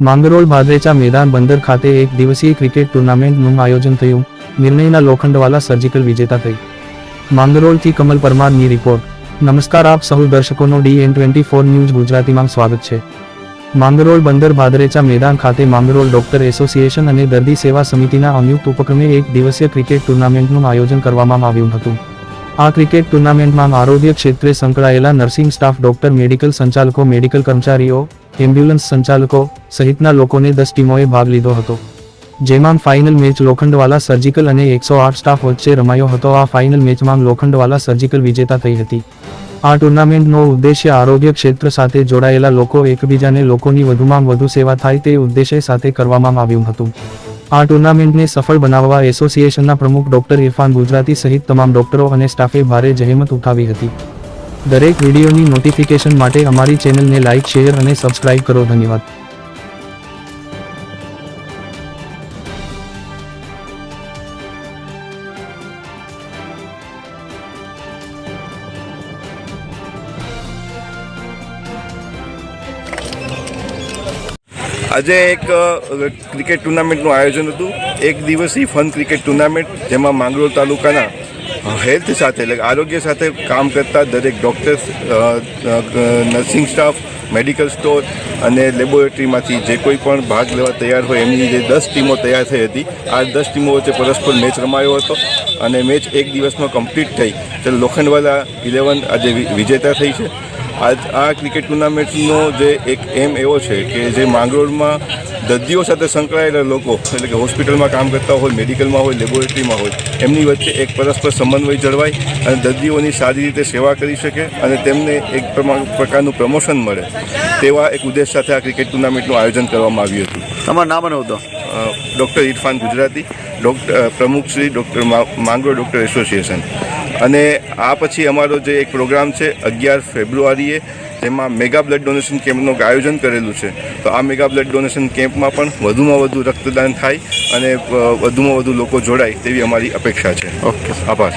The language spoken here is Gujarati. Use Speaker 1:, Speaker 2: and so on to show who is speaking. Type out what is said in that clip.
Speaker 1: માંગરોળ ભાદરેચા મેદાન બંદર ખાતે એક દિવસીય ક્રિકેટ ટુર્નામેન્ટનું આયોજન થયું. નિર્ણયના લોખંડવાલા સર્જિકલ વિજેતા થઈ. માંગરોળથી કમલ પરમારની રિપોર્ટ નમસ્કાર આપ સહુ દર્શકોનો D N twenty four news ગુજરાતીમાં સ્વાગત છે. માંગરોળ બંદર ભાદરેચા મેદાન ખાતે માંગરોળ ડોક્ટર એસોસિએશન અને દર્દી સેવા સમિતિના સંયુક્ત ઉપક્રમે એક દિવસીય ક્રિકેટ ટુર્નામેન્ટનું આયોજન કરવામાં આવ્યું હતું. આ ક્રિકેટ ટુર્નામેન્ટમાં આરોગ્ય ક્ષેત્રે સંકળાયેલા નર્સિંગ સ્ટાફ ડોક્ટર, મેડિકલ સંચાલકો, મેડિકલ કર્મચારીઓ, એમ્બ્યુલન્સ સંચાલકો સહિતના લોકોને દસ ટીમોએ ભાગ લીધો હતો. જેમાં ફાઇનલ મેચ લોખંડવાલા સર્જિકલ અને એકસો આઠ સ્ટાફ વચ્ચે રમાયો હતો. આ ફાઇનલ મેચમાં લોખંડવાલા સર્જિકલ વિજેતા થઈ હતી. આ ટુર્નામેન્ટનો ઉદ્દેશ્ય આરોગ્ય ક્ષેત્ર સાથે જોડાયેલા લોકો એકબીજાને લોકોની વધુમાં વધુ સેવા થાય તે ઉદ્દેશ્ય સાથે કરવામાં આવ્યું હતું. આ ટુર્નામેન્ટને સફળ બનાવવા એસોસિએશનના પ્રમુખ ડોક્ટર ઇરફાન ગુજરાતી સહિત તમામ ડોક્ટરો અને સ્ટાફે ભારે જહેમત ઉઠાવી હતી. દરેક વિડીયોની નોટિફિકેશન માટે અમારી ચેનલને લાઇક, શેર અને સબસ્ક્રાઇબ કરો. ધન્યવાદ.
Speaker 2: આજે એક ક્રિકેટ ટુર્નામેન્ટનું આયોજન હતું. એક દિવસીય ફન ક્રિકેટ ટુર્નામેન્ટ, જેમાં માંગરોળ તાલુકાના હેલ્થ સાથે, એટલે આરોગ્ય સાથે કામ કરતા દરેક doctors nursing staff, medical store અને લેબોરેટરીમાંથી જે કોઈ પણ ભાગ લેવા તૈયાર હોય, એમની જે દસ ટીમો તૈયાર થઈ હતી. આ દસ ટીમો વચ્ચે પરસ્પર મેચ રમાયો હતો અને મેચ એક દિવસમાં કમ્પ્લીટ થઈ. ત્યારે લોખંડવાલા ઇલેવન આજે વિજેતા થઈ છે. આજ આ ક્રિકેટ ટુર્નામેન્ટનો જે એક એમ એવો છે કે જે માંગરોળમાં દર્દીઓ સાથે સંકળાયેલા લોકો એટલે કે હોસ્પિટલમાં કામ કરતા હોય મેડિકલમાં હોય લેબોરેટરીમાં હોય એમની વચ્ચે એક પરસ્પર સમન્વય જળવાય અને દર્દીઓની સારી રીતે સેવા કરી શકે અને તેમને એક પ્રમાણ પ્રકારનું પ્રમોશન મળે તેવા એક ઉદ્દેશ સાથે આ ક્રિકેટ ટુર્નામેન્ટનું આયોજન કરવામાં આવ્યું હતું.
Speaker 3: તમારું નામ અને હોદ્દો?
Speaker 2: ડૉક્ટર ઇરફાન ગુજરાતી ડૉક્ટર પ્રમુખ Shri doctor Mangrol doctor association. અને આ પછી અમારો જે એક પ્રોગ્રામ છે અગિયાર ફેબ્રુઆરીએ જેમાં મેગા બ્લડ ડોનેશન કેમ્પનું આયોજન કરેલું છે. તો આ મેગા બ્લડ ડોનેશન કેમ્પમાં પણ વધુમાં વધુ રક્તદાન થાય અને વધુમાં વધુ લોકો જોડાય તેવી અમારી અપેક્ષા છે. ઓકે. આભાર.